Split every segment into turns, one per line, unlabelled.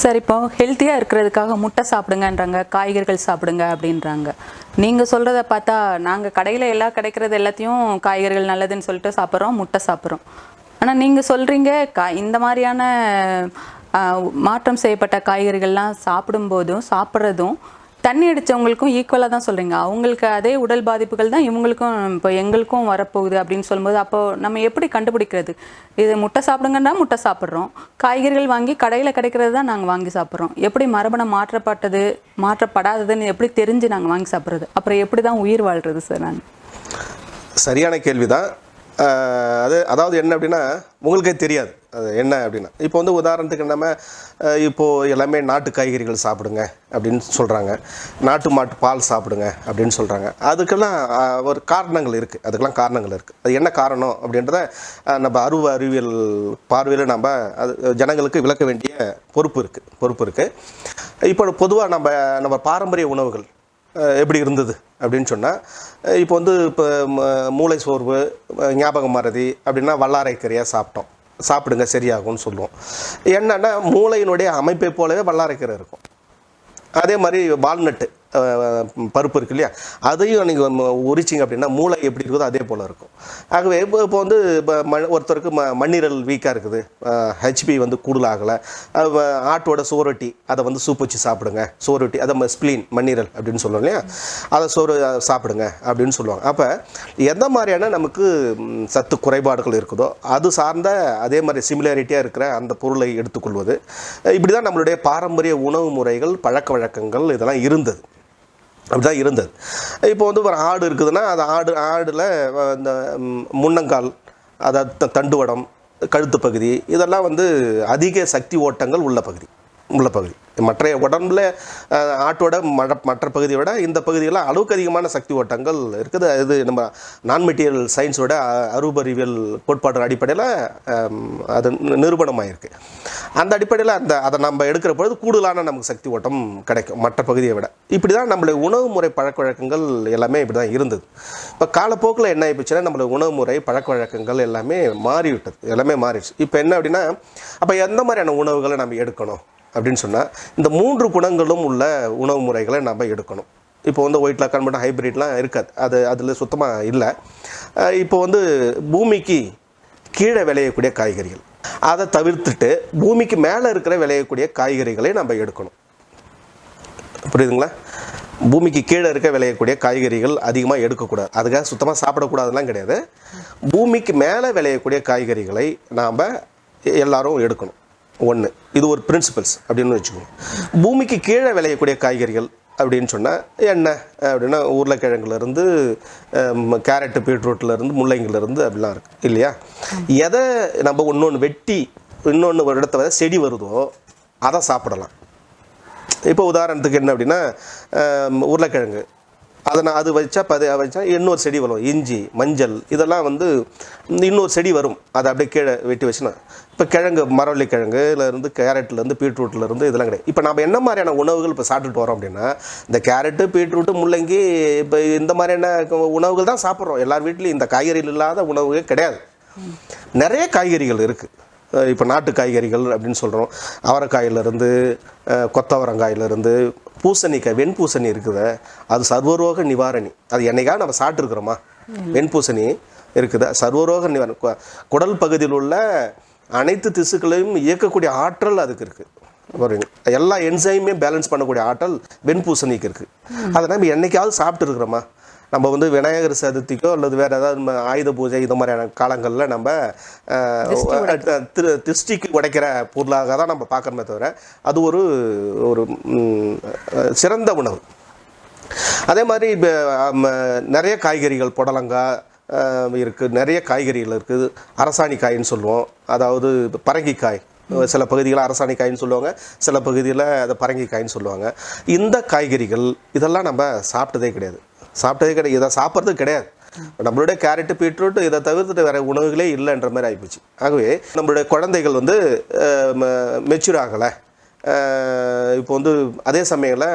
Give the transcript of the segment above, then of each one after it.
Sir இப்போ ஹெல்த்தியாக இருக்கிறதுக்காக முட்டை சாப்பிடுங்கன்றாங்க காய்கறிகள் சாப்பிடுங்க அப்படின்றாங்க. நீங்கள் சொல்கிறத பார்த்தா நாங்கள் கடையில் எல்லாம் கிடைக்கிறது எல்லாத்தையும் காய்கறிகள் நல்லதுன்னு சொல்லிட்டு சாப்பிட்றோம் முட்டை சாப்பிட்றோம். ஆனால் நீங்கள் சொல்கிறீங்க கா இந்த மாதிரியான மாற்றம் செய்யப்பட்ட காய்கறிகள்லாம் சாப்பிடும்போதும் சாப்பிட்றதும் தண்ணி அடித்தவங்களுக்கும் ஈக்குவலாக தான் சொல்கிறீங்க அவங்களுக்கு அதே உடல் பாதிப்புகள் தான் இவங்களுக்கும் இப்போ எங்களுக்கும் வரப்போகுது அப்படின்னு சொல்லும்போது அப்போது நம்ம எப்படி கண்டுபிடிக்கிறது? இது முட்டை சாப்பிடுங்கன்னா முட்டை சாப்பிட்றோம். காய்கறிகள் வாங்கி கடையில் கிடைக்கிறது தான் நாங்கள் வாங்கி சாப்பிட்றோம். எப்படி மரபணு மாற்றப்பட்டது மாற்றப்படாததுன்னு எப்படி தெரிஞ்சு நாங்கள் வாங்கி சாப்பிட்றது? அப்புறம் எப்படி தான் உயிர் வாழ்கிறது சார் நான்?
சரியான கேள்வி தான் அது அதாவது என்ன அப்படின்னா உங்களுக்கே தெரியாது. அது என்ன அப்படின்னா இப்போ வந்து உதாரணத்துக்கு நம்ம இப்போது எல்லாமே நாட்டு காய்கறிகள் சாப்பிடுங்க அப்படின்னு சொல்கிறாங்க நாட்டு மாட்டு பால் சாப்பிடுங்க அப்படின்னு சொல்கிறாங்க அதுக்கெல்லாம் ஒரு காரணங்கள் இருக்குது அதுக்கெல்லாம் காரணங்கள் இருக்குது அது என்ன காரணம் அப்படின்றத நம்ம அருவ அறிவியல் பார்வையில் நம்ம அது ஜனங்களுக்கு விளக்க வேண்டிய பொறுப்பு இருக்குது பொறுப்பு இருக்குது இப்போ பொதுவாக நம்ம நம்ம பாரம்பரிய உணவுகள் எப்படி இருந்தது அப்படின்னு சொன்னால் இப்போ வந்து இப்போ மூளை சோர்வு ஞாபகம் மறதி அப்படின்னா வல்லாரைக்கீரையாக சாப்பிட்டோம். சாப்பிடுங்க சரியாகும்னு சொல்லுவோம். என்னென்னா மூளையினுடைய அமைப்பை போலவே வல்லாரைக்கீரை இருக்கும். அதே மாதிரி வால்நட்டு. பருப்பு இருக்கு இல்லையா? அதையும் நீங்கள் உரிச்சிங்க அப்படின்னா மூளை எப்படி இருக்குதோ அதே போல் இருக்கும். ஆகவே இப்போ இப்போ வந்து இப்போ ம ஒருத்தருக்கு ம மண்ணீரல் வீக்காக இருக்குது. ஹெச்பி வந்து கூடுதலாகலை. ஆட்டோட சோரொட்டி அதை வந்து சூப் வச்சு சாப்பிடுங்க. சோரொட்டி அதை ஸ்பிளீன் மண்ணீரல் அப்படின்னு சொல்லுவோம் இல்லையா? அதை சோறு சாப்பிடுங்க அப்படின்னு சொல்லுவாங்க. அப்போ எந்த மாதிரியான நமக்கு சத்து குறைபாடுகள் இருக்குதோ அது சார்ந்த அதே மாதிரி சிமிலாரிட்டியாக இருக்கிற அந்த பொருளை எடுத்துக்கொள்வது. இப்படி தான் நம்மளுடைய பாரம்பரிய உணவு முறைகள் பழக்க வழக்கங்கள் இதெல்லாம் இருந்தது. அப்படிதான் இருந்தது. இப்போ வந்து ஒரு ஆடு இருக்குதுன்னா அது ஆடு ஆடில் இந்த முன்னங்கால் அதாவது த- தண்டுவடம் கழுத்து பகுதி இதெல்லாம் வந்து அதிக சக்தி ஓட்டங்கள் உள்ள பகுதி. உள்ள பகுதி மற்ற உடம்புல ஆட்டோட மழ மற்ற பகுதியை விட இந்த பகுதியெல்லாம் அளவுக்கு அதிகமான சக்தி ஓட்டங்கள் இருக்குது. இது நம்ம நான் மெட்டீரியல் சயின்ஸோட அருபறிவியல் கோட்பாடு அடிப்படையில் அது நிரூபணமாயிருக்கு. அந்த அடிப்படையில் அந்த அதை நம்ம எடுக்கிற பொழுது கூடுதலான நமக்கு சக்தி ஓட்டம் கிடைக்கும் மற்ற பகுதியை விட. இப்படி தான் நம்மளுடைய உணவு முறை பழக்க வழக்கங்கள் எல்லாமே இப்படி தான் இருந்தது. இப்போ காலப்போக்கில் என்ன ஆயிடுச்சுன்னா நம்மளுடைய உணவு முறை பழக்க வழக்கங்கள் எல்லாமே மாறிவிட்டது எல்லாமே மாறிடுச்சு. இப்போ என்ன அப்படின்னா அப்போ எந்த மாதிரியான உணவுகளை நம்ம எடுக்கணும்? அப்படின்னு சொன்னால் இந்த மூன்று குணங்களும் உள்ள உணவு முறைகளை நம்ம எடுக்கணும். இப்போ வந்து ஒயிட் லக்கான் மட்டும் ஹைப்ரிட்லாம் இருக்காது. அது அதில் சுத்தமாக இல்லை. இப்போ வந்து பூமிக்கு கீழே விளையக்கூடிய காய்கறிகள். அதை தவிர்த்துட்டு பூமிக்கு மேலே இருக்கிற விளையக்கூடிய காய்கறிகளை நம்ம எடுக்கணும். புரியுதுங்களா? பூமிக்கு கீழே இருக்க விளையக்கூடிய காய்கறிகள் அதிகமாக எடுக்கக்கூடாது. அதுக்காக சுத்தமாக சாப்பிடக்கூடாதுலாம் கிடையாது. பூமிக்கு மேலே விளையக்கூடிய காய்கறிகளை நாம் எல்லாரும் எடுக்கணும். ஒன்று இது ஒரு பிரின்சிபல்ஸ் அப்படின்னு வச்சுக்கோங்க. பூமிக்கு கீழே விளையக்கூடிய காய்கறிகள் அப்படின்னு சொன்னால் என்ன அப்படின்னா உருளைக்கிழங்குலேருந்து கேரட்டு பீட்ரூட்லேருந்து முள்ளங்கிலேருந்து அப்படிலாம் இருக்குது இல்லையா? எதை நம்ம இன்னொன்று வெட்டி இன்னொன்று ஒரு இடத்துல செடி வருதோ அதை சாப்பிடலாம். இப்போ உதாரணத்துக்கு என்ன அப்படின்னா உருளைக்கிழங்கு. அதை நான் அது வச்சா பது வச்சா இன்னொரு செடி வரும் இஞ்சி மஞ்சள் இதெல்லாம் வந்து இன்னொரு செடி வரும். அதை அப்படியே கீழே வெட்டி வச்சுனா இப்போ கிழங்கு மரவள்ளி கிழங்குலேருந்து கேரட்லேருந்து பீட்ரூட்லேருந்து இதெல்லாம் கிடையாது. இப்போ நம்ம என்ன மாதிரியான உணவுகள் இப்போ சாப்பிட்டுட்டு வரோம் அப்படின்னா இந்த கேரட்டு பீட்ரூட்டு முள்ளங்கி இப்போ இந்த மாதிரியான உணவுகள் தான் சாப்பிட்றோம். எல்லார் வீட்லேயும் இந்த காய்கறிகள் இல்லாத உணவுகள் கிடையாது. நிறைய காய்கறிகள் இருக்குது இப்போ நாட்டு காய்கறிகள் அப்படின்னு சொல்கிறோம் அவரைக்காயிலிருந்து கொத்தவரங்காயிலேருந்து கொத்தவரங்காயிலிருந்து பூசணிக்காய் வெண்பூசணி இருக்குது. அது சர்வரோக நிவாரணி. அது என்னைக்கா நம்ம சாப்பிட்ருக்குறோமா வெண்பூசணி இருக்குது. சர்வரோக நிவாரணி. குடல் பகுதியில் உள்ள அனைத்து திசுக்களையும் இயக்கக்கூடிய ஆற்றல் அதுக்கு இருக்குது ஒரு எல்லா என்சைமே பேலன்ஸ் பண்ணக்கூடிய ஆற்றல் வெண்பூசணிக்கு இருக்குது அதை நம்ம என்னைக்காவது சாப்பிட்டுருக்குறோமா? நம்ம வந்து விநாயகர் சதுர்த்திக்கோ அல்லது வேறு ஏதாவது நம்ம ஆயுத பூஜை இது மாதிரியான காலங்களில் நம்ம திரு திருஷ்டிக்கு உடைக்கிற பொருளாக தான் நம்ம பார்க்குறோமே தவிர அது ஒரு ஒரு சிறந்த உணவு. அதே மாதிரி இப்போ நிறைய காய்கறிகள் புடலங்காய் இருக்குது நிறைய காய்கறிகள் இருக்குது அரசாணி காயின்னு சொல்லுவோம். அதாவது பரங்கிக்காய். சில பகுதிகளில் அரசாணிக்காயின்னு சொல்லுவாங்க. சில பகுதியில் அதை பரங்கிக்காயின்னு சொல்லுவாங்க. இந்த காய்கறிகள் இதெல்லாம் நம்ம சாப்பிட்டதே கிடையாது. சாப்பிட்டதே கிடையாது. இதை சாப்பிட்றது கிடையாது. நம்மளுடைய கேரட்டு பீட்ரூட் இதை தவிர்த்துட்டு வேறு உணவுகளே இல்லைன்ற மாதிரி ஆகிப்போச்சு ஆகவே நம்மளுடைய குழந்தைகள் வந்து மெச்சூர் ஆகலை. இப்போ வந்து அதே சமயத்தில்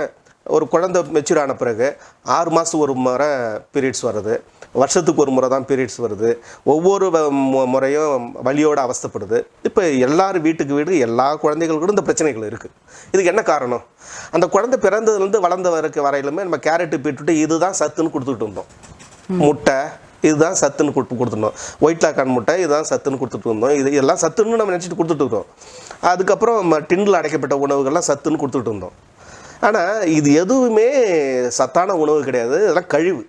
ஒரு குழந்தை மெச்சூர் ஆன பிறகு ஆறு மாதம் ஒரு முறை பீரியட்ஸ் வருது. வருஷத்துக்கு ஒரு முறை தான் பீரியட்ஸ் வருது. ஒவ்வொரு முறையும் வலியோட அவஸ்தைப்படுது. இப்போ எல்லாரும் வீட்டுக்கு வீடு எல்லா குழந்தைகளுக்கும் இந்த பிரச்சனைகள் இருக்குது இதுக்கு என்ன காரணம்? அந்த குழந்தை பிறந்ததுலேருந்து வளர்ந்த வரைக்கும் வரையிலுமே நம்ம கேரட்டு பீட்ரூட்டு இதுதான் சத்துன்னு கொடுத்துட்டு இருந்தோம் முட்டை இதுதான் சத்துன்னு கொடுத்து கொடுத்துருந்தோம் ஒயிட் லாக்கான் முட்டை இதுதான் சத்துன்னு கொடுத்துட்டு இருந்தோம் இது இதெல்லாம் சத்துன்னு நம்ம நினச்சிட்டு கொடுத்துட்டு இருக்கோம். அதுக்கப்புறம் டின்னில் அடைக்கப்பட்ட உணவுகள்லாம் சத்துன்னு கொடுத்துட்டு இருந்தோம் ஆனால் இது எதுவுமே சத்தான உணவு கிடையாது. இதெல்லாம் கழிவு.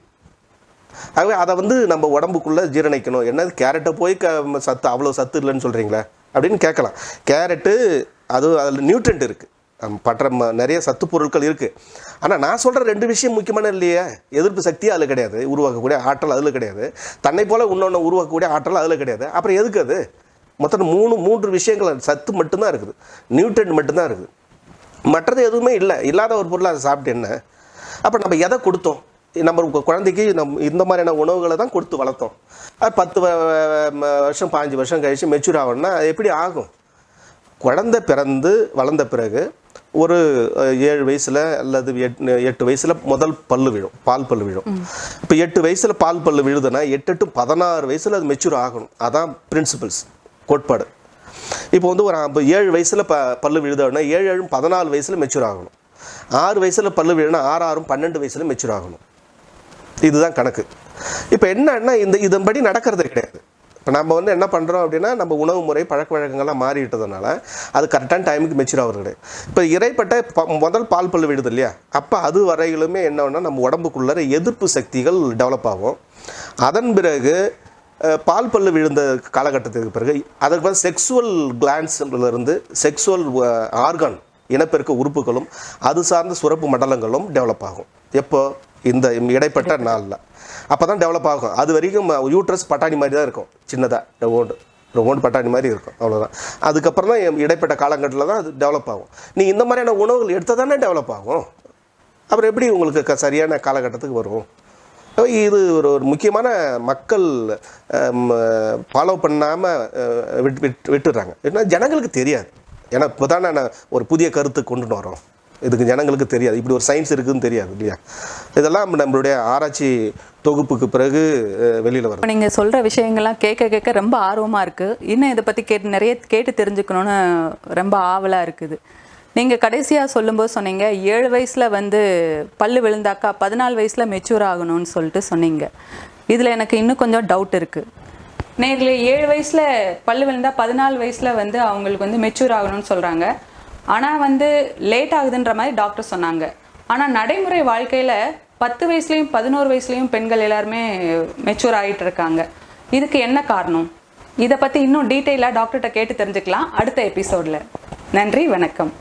ஆகவே அதை வந்து நம்ம உடம்புக்குள்ளே ஜீரணிக்கணும். என்னது கேரட்டை போய் க சத்து அவ்வளோ சத்து இல்லைன்னு சொல்கிறீங்களே அப்படின்னு கேட்கலாம். கேரட்டு அது அதில் நியூட்ரண்ட் இருக்குது பற்ற நிறைய சத்து பொருட்கள் இருக்குது ஆனால் நான் சொல்கிற ரெண்டு விஷயம் முக்கியமான இல்லையே. எதிர்ப்பு சக்தி அதில் கிடையாது. உருவாக்கக்கூடிய ஆற்றல் அதில் கிடையாது. தன்னை போல் இன்னொன்று உருவாக்கக்கூடிய ஆற்றல் அதில் கிடையாது. அப்புறம் எதுக்கு அது? மொத்தம் மூணு மூன்று விஷயங்கள் சத்து மட்டும்தான் இருக்குது. நியூட்ரண்ட் மட்டும்தான் இருக்குது. மற்றது எதுவுமே இல்லை. இல்லாத ஒரு பொருளை அதை சாப்பிட்டு என்ன? அப்போ நம்ம எதை கொடுத்தோம்? நம்ம குழந்தைக்கு நம் இந்த மாதிரியான உணவுகளை தான் கொடுத்து வளர்த்தோம். அது பத்து வருஷம் பாஞ்சு வருஷம் கழித்து மெச்சூர் ஆகணும்னா அது எப்படி ஆகும்? குழந்தை பிறந்து வளர்ந்த பிறகு ஒரு ஏழு வயசில் அல்லது எட்டு எட்டு வயசில் முதல் பல்லு விழும். பால் பல்லு விழும். இப்போ எட்டு வயசில் பால் பல்லு விழுதுன்னா எட்டு டு பதினாறு வயசில் அது மெச்சூர் ஆகணும். அதான் பிரின்சிபல்ஸ் கோட்பாடு. இப்போ வந்து ஒரு ஏழு வயசில் ப பல்லு விழுதுன்னா ஏழு ஏழும் பதினாலு வயசில் மெச்சூர் ஆகணும். ஆறு வயசில் பல்லு விழுனா ஆறு ஆறும் பன்னெண்டு வயசில் மெச்சூர் ஆகணும். இதுதான் கணக்கு. இப்போ என்னன்னா இந்த இதன்படி நடக்கிறது கிடையாது. இப்போ நம்ம வந்து என்ன பண்ணுறோம் அப்படின்னா நம்ம உணவு முறை பழக்க வழக்கங்கள்லாம் மாறிவிட்டதுனால அது கரெக்டான டைமுக்கு மெச்சூர் ஆகிறது கிடையாது. இப்போ இறைப்பட்ட ப- முதல் பால் பல்லு விடுது இல்லையா? அப்போ அது வரையிலுமே என்னன்னா நம்ம உடம்புக்குள்ளே எதிர்ப்பு சக்திகள் டெவலப் ஆகும். அதன் பிறகு பால் பல்லு விழுந்த காலகட்டத்துக்கு பிறகு அதுக்கு பிறகு செக்ஸுவல் இருந்து செக்ஸுவல் ஆர்கான் இனப்பெருக்க உறுப்புகளும் அது சார்ந்த சுரப்பு மண்டலங்களும் டெவலப் ஆகும். எப்போ? இந்த இடைப்பட்ட நாளில். அப்போ தான் டெவலப் ஆகும். அது வரைக்கும் யூட்ரஸ் பட்டாணி மாதிரி தான் இருக்கும். சின்னதாக ஓண்டு ஓண்டு பட்டாணி மாதிரி இருக்கும். அவ்வளோதான் அதுக்கப்புறம் தான் இடைப்பட்ட காலகட்டத்தில் தான் அது டெவலப் ஆகும். நீ இந்த மாதிரியான உணவுகள் எடுத்தால் தானே டெவலப் ஆகும். அப்புறம் எப்படி உங்களுக்கு க- சரியான காலகட்டத்துக்கு வரும்? இது ஒரு ஒரு முக்கியமான மக்கள் ஃபாலோ பண்ணாமல் விட்டு விட்டு விட்டுடுறாங்க ஏன்னா ஜனங்களுக்கு தெரியாது. ஏன்னா இப்போ தானே நான் ஒரு புதிய கருத்து கொண்டுட்டு வரோம். இதுக்கு ஜனங்களுக்கு தெரியாது. இப்படி ஒரு சயின்ஸ் இருக்குதுன்னு தெரியாது இல்லையா? இதெல்லாம் நம்மளுடைய ஆராய்ச்சி தொகுப்புக்கு பிறகு வெளியில்
வரும். நீங்கள் சொல்கிற விஷயங்கள்லாம் கேட்க கேட்க ரொம்ப ஆர்வமாக இருக்குது இன்னும் இதை பற்றி கேட்டு நிறைய கேட்டு தெரிஞ்சுக்கணுன்னு ரொம்ப ஆவலாக இருக்குது. நீங்கள் கடைசியாக சொல்லும்போது சொன்னீங்க ஏழு வயசில் வந்து பல்லு விழுந்தாக்கா பதினாலு வயசில் மெச்சூர் ஆகணும்னு சொல்லிட்டு சொன்னீங்க. இதில் எனக்கு இன்னும் கொஞ்சம் டவுட் இருக்குது நேரில் ஏழு வயசில் பல்லு விழுந்தா பதினாலு வயசில் வந்து அவங்களுக்கு வந்து மெச்சூர் ஆகணும்னு சொல்கிறாங்க ஆனால் வந்து லேட் ஆகுதுன்ற மாதிரி டாக்டர் சொன்னாங்க. ஆனால் நடைமுறை வாழ்க்கையில் பத்து வயசுலேயும் பதினோரு வயசுலேயும் பெண்கள் எல்லாருமே மெச்சூர் ஆகிட்டு இருக்காங்க. இதுக்கு என்ன காரணம்? இதை பற்றி இன்னும் டீட்டெயிலாக டாக்டர்கிட்ட கேட்டு தெரிஞ்சுக்கலாம். அடுத்த எபிசோடில் நன்றி வணக்கம்.